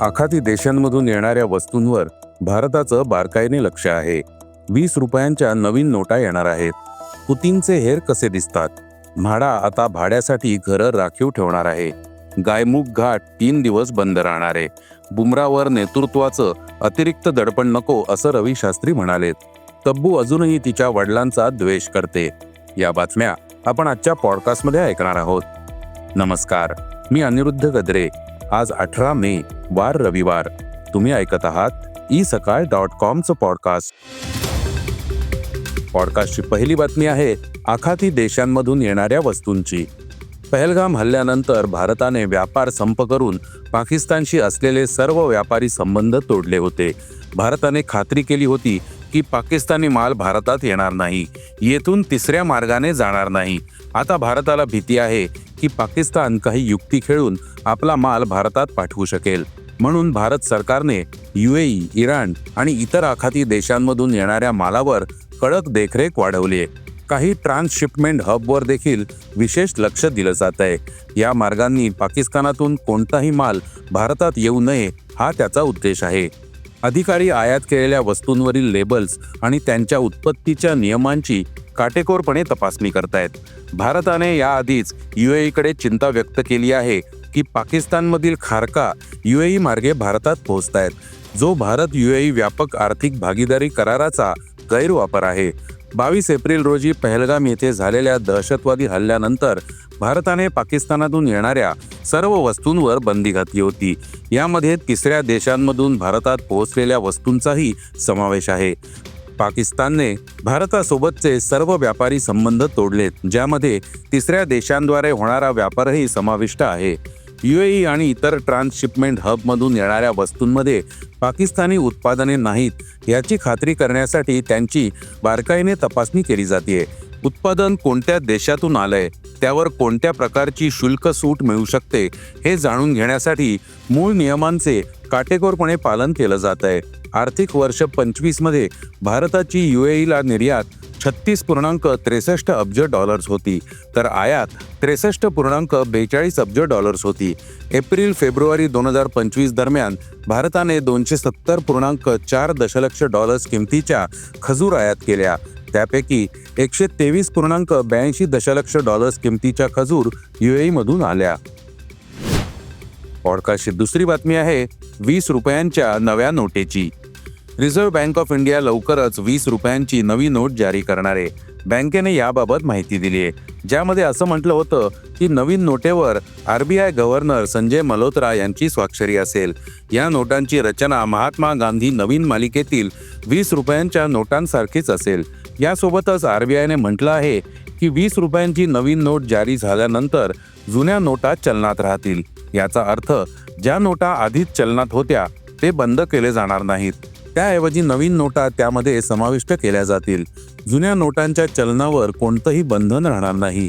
आखाती देशांमधून येणाऱ्या वस्तूंवर भारताचं बारकाईने लक्ष आहे. वीस रुपयांच्या नवीन नोटा येणार आहेत. पुतींचे हेर कसे दिसतात? म्हाडा आता भाड्यासाठी घरं राखीव ठेवणार आहे. गायमुख घाट तीन दिवस बंद राहणार आहे. बुमरावर नेतृत्वाचं अतिरिक्त दडपण नको असं रवी शास्त्री म्हणालेत. तब्बू अजूनही तिच्या वडिलांचा द्वेष करते. या बातम्या आपण आजच्या पॉडकास्टमध्ये ऐकणार आहोत. नमस्कार. मी अनिरुद्ध गद्रे. आज अठरा मे वार रविवार. तुम्ही ऐकत आहात ई सकाळ डॉट कॉमचं पॉडकास्ट. पॉडकास्टची पहिली बातमी आहे आखाती देशांमधून येणाऱ्या वस्तूंची. पहलगाम हल्ल्यानंतर भारताने व्यापार संप करून पाकिस्तानशी असलेले सर्व व्यापारी संबंध तोडले होते. भारताने खात्री केली होती की पाकिस्तानी माल भारतात येणार नाही. येथून तिसऱ्या मार्गाने जाणार नाही. आता भारताला भीती आहे की पाकिस्तान काही युक्ती खेळून आपला माल भारतात पाठवू शकेल. म्हणून भारत सरकारने युएई इराण आणि इतर आखाती देशांमधून येणाऱ्या मालावर कडक देखरेख वाढवली आहे काही ट्रान्सशिपमेंट हबवर देखील विशेष लक्ष दिलं जात आहे या मार्गांनी पाकिस्तानातून कोणताही माल भारतात येऊ नये हा त्याचा उद्देश आहे. अधिकारी आयात केलेल्या वस्तूंवरील लेबल्स आणि त्यांच्या उत्पत्तीच्या नियमांची काटेकोरपणे तपासणी करतायत. भारताने याआधीच युएईकडे चिंता व्यक्त केली आहे की पाकिस्तानमधील खारका युएई मार्गे भारतात पोहोचतायत. जो भारत युएई व्यापक आर्थिक भागीदारी कराराचा गैरवापर आहे. बावीस एप्रिल रोजी पहलगाम येथे झालेल्या दहशतवादी हल्ल्यानंतर भारताने पाकिस्तानातून येणाऱ्या सर्व वस्तूंवर बंदी घातली होती. यामध्ये तिसऱ्या देशांमधून भारतात पोहोचलेल्या वस्तूंचाही समावेश आहे. पाकिस्तानने भारतासोबतचे सर्व व्यापारी संबंध तोडलेत ज्यामध्ये तिसऱ्या देशांद्वारे होणारा व्यापारही समाविष्ट आहे. युएई आणि इतर ट्रान्सशिपमेंट हबमधून येणाऱ्या वस्तूंमध्ये पाकिस्तानी उत्पादने नाहीत याची खात्री करण्यासाठी त्यांची बारकाईने तपासणी केली जाते उत्पादन कोणत्या देशातून आलंय? त्यावर कोणत्या प्रकारची शुल्क सूट मिळू शकते हे जाणून घेण्यासाठी मूळ नियमांचे काटेकोरपणे पालन केलं जात आहे. आर्थिक वर्ष पंचवीसमध्ये भारताची युएईला निर्यात छत्तीस पूर्णांक त्रेसष्ट अब्ज डॉलर्स होती. तर आयात त्रेसष्ट पूर्णांक बेचाळीस अब्ज डॉलर्स होती. एप्रिल फेब्रुवारी दोन हजार पंचवीस दरम्यान भारताने दोनशे सत्तर पूर्णांक चार दशलक्ष डॉलर्स किमतीच्या खजूर आयात केल्या. त्यापैकी एकशे तेवीस पूर्णांक ब्याऐंशी दशलक्ष डॉलर्स किमतीच्या खजूर युएईमधून आल्या. पॉडकास्टची दुसरी बातमी आहे वीस रुपयांच्या नव्या नोटेची. रिझर्व्ह बँक ऑफ इंडिया लवकरच वीस रुपयांची नवी नोट जारी करणार आहे. बँकेने याबाबत माहिती दिली आहे. ज्यामध्ये असं म्हटलं होतं की नवीन नोटेवर आरबीआय गव्हर्नर संजय मल्होत्रा यांची स्वाक्षरी असेल. या नोटांची रचना महात्मा गांधी नवीन मालिकेतील वीस रुपयांच्या नोटांसारखीच असेल. यासोबतच आरबीआयने म्हटलं आहे की वीस रुपयांची नवीन नोट जारी झाल्यानंतर जुन्या नोटा चलनात राहतील. याचा अर्थ ज्या नोटा आधीच चलनात होत्या ते बंद केले जाणार नाहीत. त्याऐवजी नवीन नोटा त्यामध्ये समाविष्ट केल्या जातील. जुन्या नोटांच्या चलनावर कोणतंही बंधन राहणार नाही.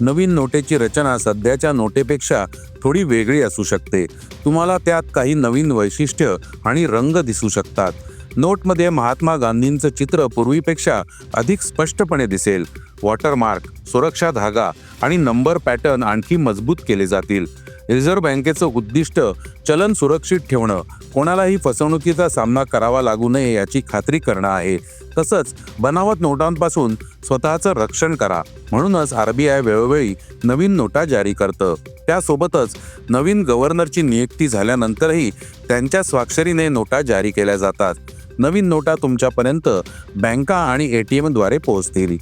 नवीन नोटेची रचना सध्याच्या नोटेपेक्षा थोडी वेगळी असू शकते. तुम्हाला त्यात काही नवीन वैशिष्ट्य आणि रंग दिसू शकतात. नोटमध्ये महात्मा गांधींचं चित्र पूर्वीपेक्षा अधिक स्पष्टपणे दिसेल. वॉटरमार्क सुरक्षा धागा आणि नंबर पॅटर्न आणखी मजबूत केले जातील. रिझर्व्ह बँकेचं उद्दिष्ट चलन सुरक्षित ठेवणं कोणालाही फसवणुकीचा सामना करावा लागू नये याची खात्री करणं आहे. तसंच बनावट नोटांपासून स्वतःचं रक्षण करा म्हणूनच आरबीआय वेळोवेळी नवीन नोटा जारी करतं. त्यासोबतच नवीन गव्हर्नरची नियुक्ती झाल्यानंतरही त्यांच्या स्वाक्षरीने नोटा जारी केल्या जातात. नवीन नोटा तुमच्यापर्यंत बँका आणि ए टी एमद्वारे पोहोचतील.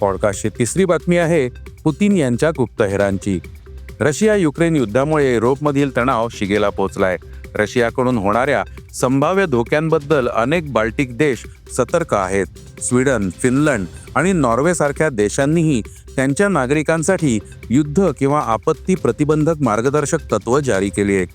पॉडकास्टची तिसरी बातमी आहे पुतीन यांच्या गुप्तहेरांची. रशिया युक्रेन युद्धामुळे युरोपमधील तणाव शिगेला पोहोचलाय. रशियाकडून होणाऱ्या संभाव्य धोक्यांबद्दल अनेक बाल्टिक देश सतर्क आहेत. स्वीडन फिनलंड आणि नॉर्वे सारख्या देशांनीही त्यांच्या नागरिकांसाठी युद्ध किंवा आपत्ती प्रतिबंधक मार्गदर्शक तत्व जारी केली आहे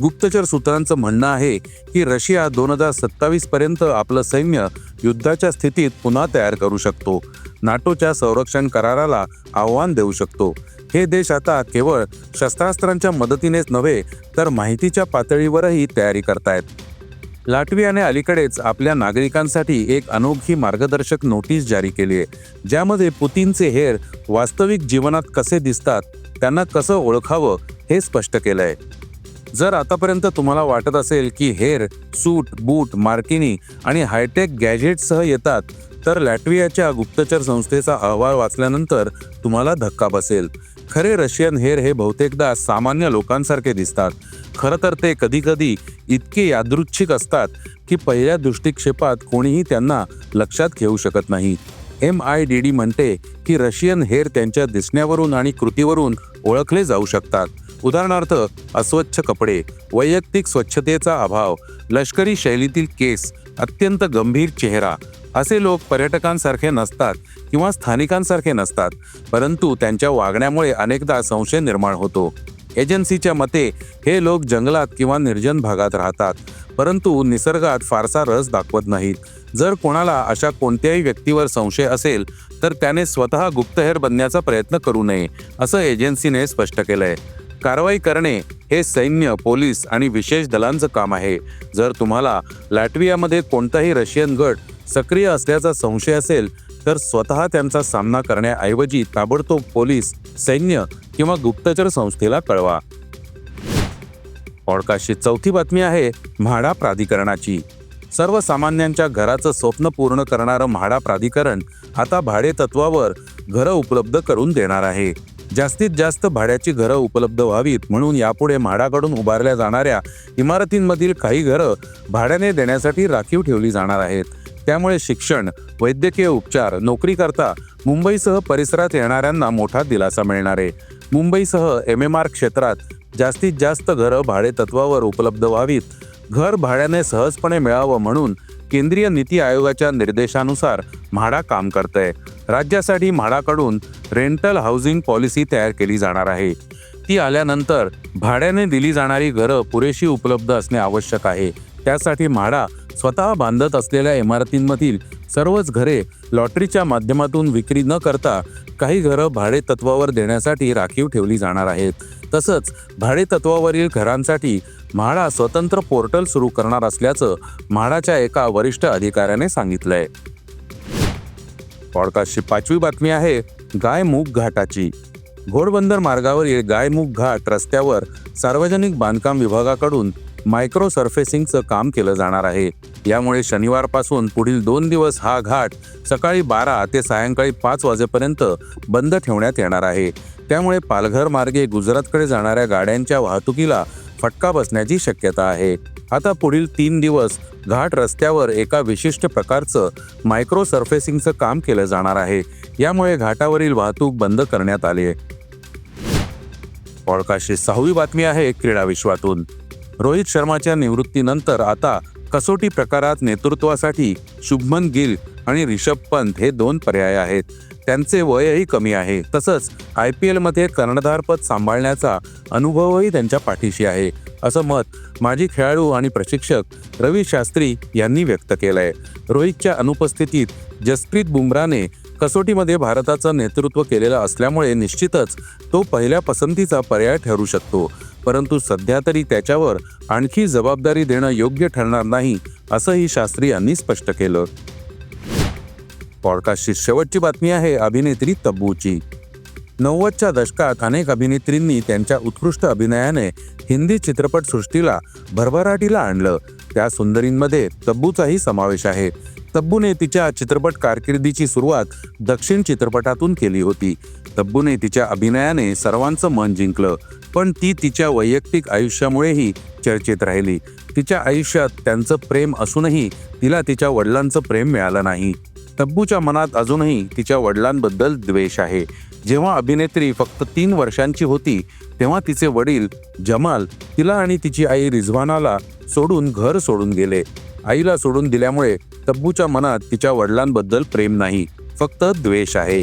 गुप्तचर सूत्रांचं म्हणणं आहे की रशिया दोन हजार सत्तावीस पर्यंत आपलं सैन्य युद्धाच्या स्थितीत पुन्हा तयार करू शकतो. नाटोच्या संरक्षण कराराला आव्हान देऊ शकतो. हे देश आता केवळ शस्त्रास्त्रांच्या मदतीनेच नव्हे तर माहितीच्या पातळीवरही तयारी करतायत. लाटवियाने अलीकडेच आपल्या नागरिकांसाठी एक अनोखी मार्गदर्शक नोटीस जारी केली आहे ज्यामध्ये पुतीनचे हेर वास्तविक जीवनात कसे दिसतात त्यांना कसं ओळखावं हे स्पष्ट केलं आहे जर आतापर्यंत तुम्हाला वाटत असेल की हेर सूट बूट मार्किनी आणि हायटेक गॅजेटसह येतात तर लॅटवियाच्या गुप्तचर संस्थेचा अहवाल वाचल्यानंतर तुम्हाला धक्का बसेल. खरे रशियन हेर हे बहुतेकदा सामान्य लोकांसारखे दिसतात. खरं तर ते कधीकधी इतके यादृच्छिक असतात की पहिल्या दृष्टिक्षेपात कोणीही त्यांना लक्षात घेऊ शकत नाही. एम आय डी डी म्हणते की रशियन हेर त्यांच्या दिसण्यावरून आणि कृतीवरून ओळखले जाऊ शकतात. उदाहरणार्थ अस्वच्छ कपडे वैयक्तिक स्वच्छतेचा अभाव लष्करी शैलीतील केस अत्यंत गंभीर चेहरा असे लोक पर्यटकांसारखे नसतात किंवा स्थानिकांसारखे नसतात परंतु त्यांच्या वागण्यामुळे अनेकदा संशय निर्माण होतो. एजन्सीच्या मते हे लोक जंगलात किंवा निर्जन भागात राहतात परंतु निसर्गात फारसा रस दाखवत नाहीत. जर कोणाला अशा कोणत्याही व्यक्तीवर संशय असेल तर त्याने स्वतः गुप्तहेर बनण्याचा प्रयत्न करू नये असं एजन्सीने स्पष्ट केलंय. कारवाई करणे हे सैन्य पोलीस आणि विशेष दलांचं काम आहे. जर तुम्हाला लॅटवियामध्ये कोणताही रशियन गट सक्रिय असल्याचा संशय असेल तर स्वतः त्यांचा सामना करण्याऐवजी ताबडतोब पोलीस सैन्य किंवा गुप्तचर संस्थेला कळवा. पॉडकास्टची चौथी बातमी आहे म्हाडा प्राधिकरणाची. सर्वसामान्यांच्या घराचं स्वप्न पूर्ण करणारं म्हाडा प्राधिकरण आता भाडे तत्वावर घरं उपलब्ध करून देणार आहे. जास्तीत जास्त भाड्याची घरं उपलब्ध व्हावीत म्हणून यापुढे म्हाडाकडून उभारल्या जाणाऱ्या इमारतींमधील काही घरं भाड्याने देण्यासाठी राखीव ठेवली जाणार आहेत. त्यामुळे शिक्षण वैद्यकीय उपचार नोकरी करता मुंबईसह परिसरात येणाऱ्यांना मोठा दिलासा मिळणार आहे. मुंबईसह एम एम आर क्षेत्रात जास्तीत जास्त घरं भाडे तत्वावर उपलब्ध व्हावीत. घर भाड्याने सहजपणे मिळावं म्हणून केंद्रीय नीती आयोगाच्या निर्देशानुसार म्हाडा काम करतंय. राज्यासाठी म्हाडाकडून रेंटल हाऊसिंग पॉलिसी तयार केली जाणार आहे. ती आल्यानंतर भाड्याने दिली जाणारी घरं पुरेशी उपलब्ध असणे आवश्यक आहे. त्यासाठी म्हाडा स्वतः बांधत असलेल्या इमारतींमधील सर्वच घरे लॉटरीच्या माध्यमातून विक्री न करता काही घरं भाडे तत्वावर देण्यासाठी राखीव ठेवली जाणार आहेत. तसंच भाडे तत्वावरील घरांसाठी म्हाडा स्वतंत्र पोर्टल सुरू करणार असल्याचं म्हाडाच्या एका वरिष्ठ अधिकाऱ्याने सांगितलंय. पॉडकास्टची पाचवी बातमी आहे गायमुख घाटाची. घोडबंदर मार्गावरील गायमुख घाट रस्त्यावर सार्वजनिक बांधकाम विभागाकडून मायक्रो सर्फेसिंगचं काम केलं जाणार आहे. यामुळे शनिवारपासून पुढील दोन दिवस हा घाट सकाळी बारा ते सायंकाळी पाच वाजेपर्यंत बंद ठेवण्यात येणार आहे. त्यामुळे पालघर मार्गे गुजरातकडे जाणाऱ्या गाड्यांच्या वाहतुकीला फटका बसण्याची शक्यता आहे. आता पुढील तीन दिवस घाट रस्त्यावर एका विशिष्ट प्रकारचं मायक्रो सर्फेसिंगचं काम केलं जाणार आहे. यामुळे घाटावरील वाहतूक बंद करण्यात आली आहे. पॉडकास्टची सहावी बातमी आहे क्रीडा विश्वातून. रोहित शर्माच्या निवृत्तीनंतर आता कसोटी प्रकारात नेतृत्वासाठी शुभमन गिल आणि रिषभ पंत हे दोन पर्याय आहेत. त्यांचे वयही कमी आहे. तसंच आय पी एलमध्ये कर्णधारपद सांभाळण्याचा अनुभवही त्यांच्या पाठीशी आहे. असं मत माजी खेळाडू आणि प्रशिक्षक रवी शास्त्री यांनी व्यक्त केलंय. रोहितच्या अनुपस्थितीत जसप्रीत बुमराने कसोटीमध्ये भारताचं नेतृत्व केलेलं असल्यामुळे निश्चितच तो पहिल्या पसंतीचा पर्याय ठरू शकतो. परंतु सध्या तरी त्याच्यावर आणखी जबाबदारी देणं योग्य ठरणार नाही असंही शास्त्री यांनी स्पष्ट केलं. पॉडकास्टची शेवटची बातमी आहे अभिनेत्री तब्बूची. नव्वदच्या दशकात अनेक अभिनेत्रींनी त्यांच्या उत्कृष्ट अभिनयाने हिंदी चित्रपटसृष्टीला भरभराटीला आणलं. त्या सुंदरींमध्ये तब्बूचाही समावेश आहे. तब्बूने तिच्या चित्रपट कारकिर्दीची सुरुवात दक्षिण चित्रपटातून केली होती. तब्बूने तिच्या अभिनयाने सर्वांचं मन जिंकलं पण ती तिच्या वैयक्तिक आयुष्यामुळेही चर्चेत राहिली. तिच्या आयुष्यात त्यांचं प्रेम असूनही तिला तिच्या वडिलांचं प्रेम मिळालं नाही. तब्बूच्या मनात अजूनही तिच्या वडिलांबद्दल द्वेष आहे. जेव्हा अभिनेत्री फक्त तीन वर्षांची होती तेव्हा तिचे वडील जमाल तिला आणि तिची आई रिझवानाला सोडून घर सोडून गेले. आईला सोडून दिल्यामुळे तब्बूच्या मनात तिच्या वडिलांबद्दल प्रेम नाही फक्त द्वेष आहे.